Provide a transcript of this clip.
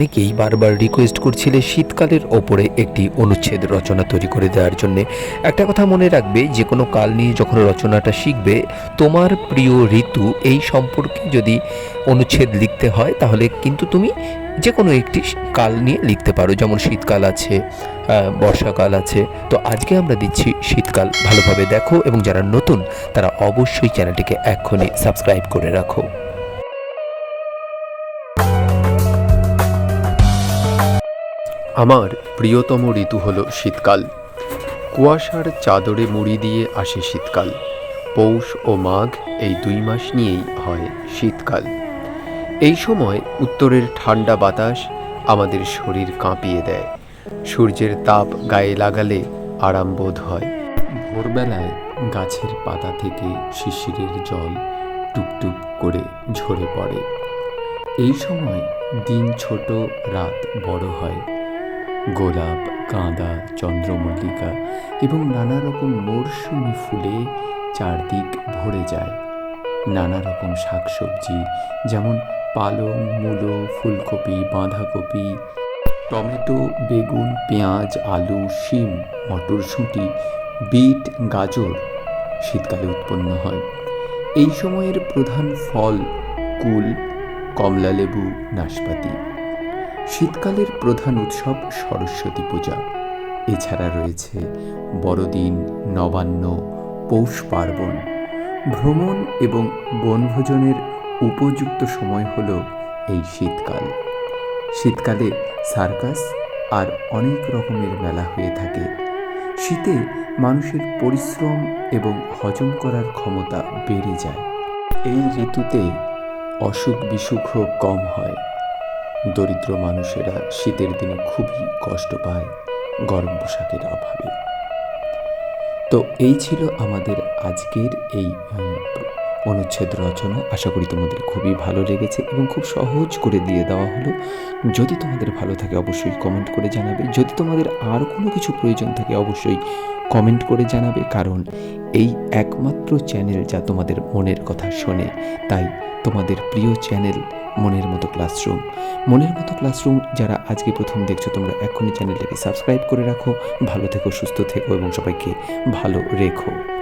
অনেকেই বারবার রিকোয়েস্ট করছিলে শীতকালের ওপরে একটি অনুচ্ছেদ রচনা তৈরি করে দেওয়ার জন্য। একটা কথা মনে রাখবে, যে কোনো কাল নিয়ে যখন রচনাটা শিখবে, তোমার প্রিয় ঋতু এই সম্পর্কে যদি অনুচ্ছেদ লিখতে হয়, তাহলে কিন্তু তুমি যে কোনো একটি কাল নিয়ে লিখতে পারো। যেমন শীতকাল আছে বর্ষাকাল আছে। তো আজকে আমরা দিচ্ছি শীতকাল ভালোভাবে দেখো এবং যারা নতুন, তারা অবশ্যই চ্যানেলটিকে এক্ষুনি সাবস্ক্রাইব করে রাখো। আমার প্রিয়তম ঋতু হল শীতকাল। কুয়াশার চাদরে মুড়ি দিয়ে আসে শীতকাল। পৌষ ও মাঘ এই দুই মাস নিয়েই হয় শীতকাল। এই সময় উত্তরের ঠান্ডা বাতাস আমাদের শরীর কাঁপিয়ে দেয়। সূর্যের তাপ গায়ে লাগালে আরাম বোধ হয়। ভোরবেলায় গাছের পাতা থেকে শিশিরের জল টুপটুপ করে ঝরে পড়ে। এই সময় দিন ছোট, রাত বড় হয়। গোলাপ গাঁদা চন্দ্রমল্লিকা এবং নানা রকম মরশুমি ফুলে চারদিক ভরে যায়। নানা রকম শাকসবজি যেমন পালং, মূলো, ফুলকপি, বাঁধাকপি, টমেটো, বেগুন, পেঁয়াজ, আলু, শিম, মটরশুঁটি, বিট, গাজর শীতকালে উৎপন্ন হয়। এই সময়ের প্রধান ফল কুল, কমলালেবু, নাশপাতি। শীতকালের প্রধান উৎসব সরস্বতী পূজা। এছাড়া রয়েছে বড়দিন, নবান্ন, পৌষ পার্বণ। ভ্রমণ এবং বনভোজনের উপযুক্ত সময় হল এই শীতকাল। শীতকালে সার্কাস আর অনেক রকমের মেলা হয়ে থাকে। শীতে মানুষের পরিশ্রম এবং হজম করার ক্ষমতা বেড়ে যায়। এই ঋতুতে অসুখ বিসুখও কম হয়। দরিদ্র মানুষেরা শীতের দিনে খুবই কষ্ট পায় গরম পোশাকের অভাবে। তো এই ছিল আমাদের আজকের এই অনুচ্ছেদ রচনা। আশা করি তোমাদের খুবই ভালো লেগেছে এবং খুব সহজ করে দিয়ে দেওয়া হলো। যদি তোমাদের ভালো থাকে অবশ্যই কমেন্ট করে জানাবে। যদি তোমাদের আর কোনো কিছু প্রয়োজন থাকে অবশ্যই কমেন্ট করে জানাবে। কারণ এই একমাত্র চ্যানেল যা তোমাদের মনের কথা শোনে, তাই তোমাদের প্রিয় চ্যানেল মনের মতো ক্লাসরুম মনের মতো ক্লাসরুম যারা আজকে প্রথম দেখছ, তোমরা এখনই চ্যানেলটাকে সাবস্ক্রাইব করে রাখো। ভালো থেকো, সুস্থ থেকো এবং সবাইকে ভালো রেখো।